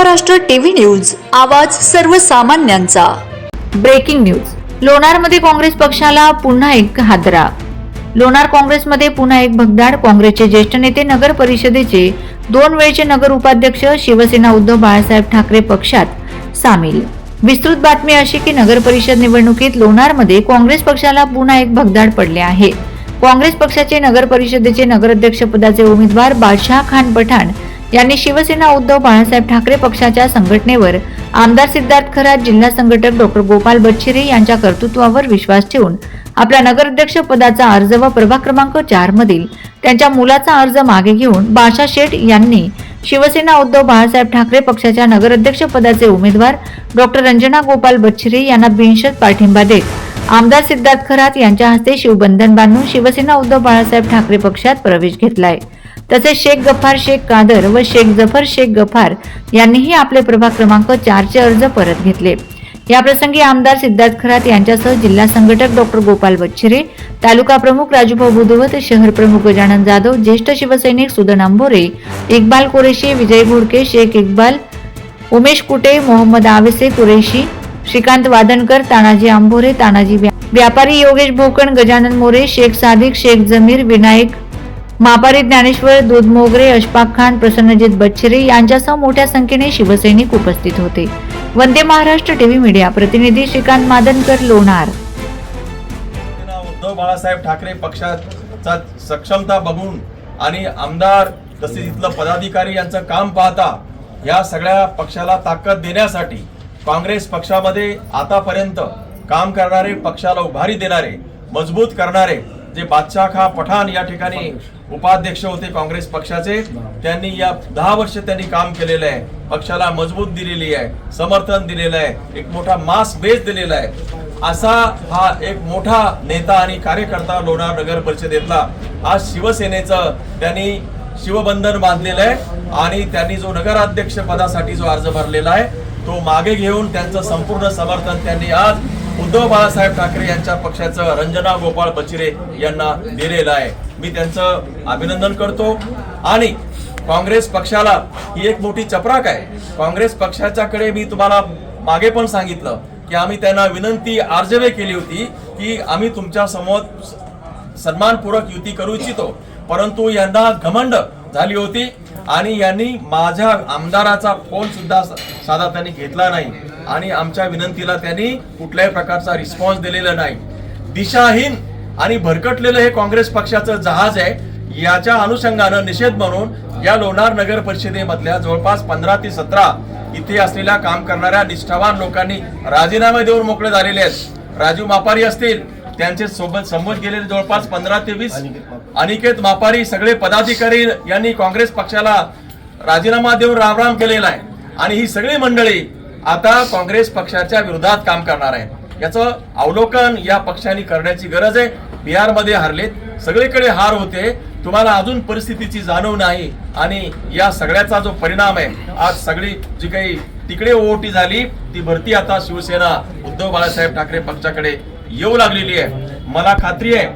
Maharashtra TV news आवाज सर्वसामान्यांचा. Breaking news. लोणारमध्ये Congress पक्षाला पुन्हा एक हादरा. लोणार काँग्रेसमध्ये पुन्हा एक भगदाड. काँग्रेसचे ज्येष्ठ नेते नगर परिषदेचे दोन वेळचे नगर उपाध्यक्ष शिवसेना उद्धव बाळासाहेब ठाकरे पक्षात सामील. विस्तृत बातमी अशी की नगर परिषद निवडणुकीत लोणारमध्ये काँग्रेस पक्षाला पुन्हा एक भगदाड पडले आहे. काँग्रेस पक्षाचे नगर परिषदेचे नगराध्यक्ष पदाचे उमेदवार बादशाह खान पठाण यांनी शिवसेना उद्धव बाळासाहेब ठाकरे पक्षाच्या संघटनेवर आमदार सिद्धार्थ खरात जिल्हा संघटक डॉक्टर गोपाल बच्छिरे यांच्या कर्तृत्वावर विश्वास ठेवून आपल्या नगराध्यक्ष पदाचा अर्ज व प्रभाग क्रमांक चार मधील त्यांच्या मुलाचा अर्ज मागे घेऊन बाशा शेठ यांनी शिवसेना उद्धव बाळासाहेब ठाकरे पक्षाच्या नगराध्यक्ष पदाचे उमेदवार डॉक्टर रंजना गोपाल बच्छिरे यांना बिनशत पाठिंबा देत आमदार सिद्धार्थ खरात यांच्या हस्ते शिवबंधन बांधून शिवसेना उद्धव बाळासाहेब ठाकरे पक्षात प्रवेश घेतलाय. तसेच शेख गफ्फार शेख कादर व शेख जफर शेख गफ्फार यांनीही आपले प्रभाग क्रमांक चारचे अर्ज परत घेतले. याप्रसंगी आमदार सिद्धार्थ खरात यांच्यासह जिल्हा संघटक डॉक्टर गोपाल बच्छिरे तालुका प्रमुख राजूभाऊ बुधवत शहर प्रमुख गजानन जाधव ज्येष्ठ शिवसैनिक सुदन आंबोरे इक्बाल कुरेशी विजय घोडके शेख इक्बाल उमेश कुटे मोहम्मद आवेसे कुरेशी श्रीकांत वादनकर तानाजी आंबोरे तानाजी व्यापारी योगेश भोकण गजानन मोरे शेख सादिक शेख जमीर विनायक मापारी ज्ञानेश्वर दूध मोगरे अशफाक खान प्रसन्नजित बच्छरे यांच्यासह मोठ्या संख्येने शिवसैनिक उपस्थित होते. वंदे महाराष्ट्र टीव्ही मीडिया प्रतिनिधी श्रीकांत मादनकर लोणार. उद्धव बाळासाहेब ठाकरे पक्षाचा सक्षमता बघून आणि आमदार तसेच इथलं पदाधिकारी यांचं काम पाहता या सगळ्या पक्षाला ताकद देण्यासाठी काँग्रेस पक्षामध्ये आतापर्यंत काम करणारे पक्षाला उभारी देणारे मजबूत करणारे जे बादशाह खा पठाण या ठिकाणी उपाध्यक्ष होते काँग्रेस पक्षाचे त्यांनी या दहा वर्ष त्यांनी काम केलेलं आहे. पक्षाला मजबूत दिलेली आहे समर्थन दिलेलं आहे एक मोठा मास बेस दिलेला आहे. असा हा एक मोठा नेता आणि कार्यकर्ता लोणार नगर परिषदेतला आज शिवसेनेचं त्यांनी शिवबंधन बांधलेलं आहे आणि त्यांनी जो नगराध्यक्ष पदासाठी जो अर्ज भरलेला आहे तो मागे घेऊन त्यांचं संपूर्ण समर्थन त्यांनी आज उद्धव बाळासाहेब ठाकरे यांच्या पक्षाचं रंजना गोपाळ बचिरे यांना दिलेलं आहे. मी त्यांचं अभिनंदन करतो. आणि काँग्रेस पक्षाला ही एक मोठी चपराक आहे. काँग्रेस पक्षाच्याकडे मी तुम्हाला मागे पण सांगितलं की आम्ही त्यांना विनंती आर्जवे केली होती की आम्ही तुमच्यासमोर सन्मानपूर्वक युती करू इच्छितो. परंतु यांना घमंड झाली होती. आणि यांनी माझ्या आमदाराचा फोन सुद्धा साधा त्यांनी घेतला नाही. आणि आमच्या विनंतीला त्यांनी कुठल्याही प्रकारचा रिस्पॉन्स दिलेला नाही. दिशाहीन आणि भरकटलेलं हे काँग्रेस पक्षाचं जहाज आहे याच्या अनुषंगानं निषेध म्हणून या लोणार नगर परिषदेमधल्या जवळपास पंधरा ते सतरा इथे असलेल्या काम करणाऱ्या निष्ठावान लोकांनी राजीनामे देऊन मोकळे झालेले आहेत. राजू मापारी असतील त्यांचे सोबत समोर गेलेले जवळपास पंधरा ते वीस अनिकेत मापारी. सगळे पदाधिकारी यांनी काँग्रेस पक्षाला राजीनामा देऊन रामराम केलेला आहे. आणि ही सगळी मंडळी आता काँग्रेस पक्षाच्या विरोधात काम करणार आहेत. याचं अवलोकन या पक्षाने करण्याची गरज आहे. बिहारमध्ये हारलेत. सगळीकडे हार होते. तुम्हाला अजून परिस्थितीची जाणीव नाही. आणि या सगळ्याचा जो परिणाम आहे आज सगळी जी काही तिकडे ओटी झाली ती भरती आता शिवसेना उद्धव बाळासाहेब ठाकरे पक्षाकडे येऊ लागलेली आहे. मला खात्री आहे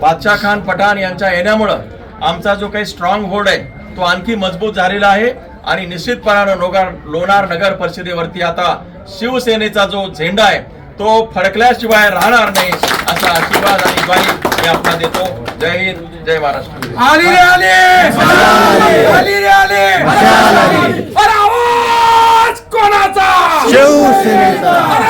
बादशाह खान पठाण यांच्या येण्यामुळं आमचा जो काही स्ट्रॉंग होल्ड आहे तो आणखी मजबूत झालेला आहे. आणि निश्चितपणानं लोगार लोणार नगर परिषदेवरती आता शिवसेनेचा जो झेंडा आहे तो फडकल्याशिवाय राहणार नाही असा आशीर्वाद आणि ग्वाही मी आपला देतो. जय हिंद जय महाराष्ट्र. आली रे आली! आली रे आली! अरे आवाज कोणाचा? अरे आवाज कोणाचा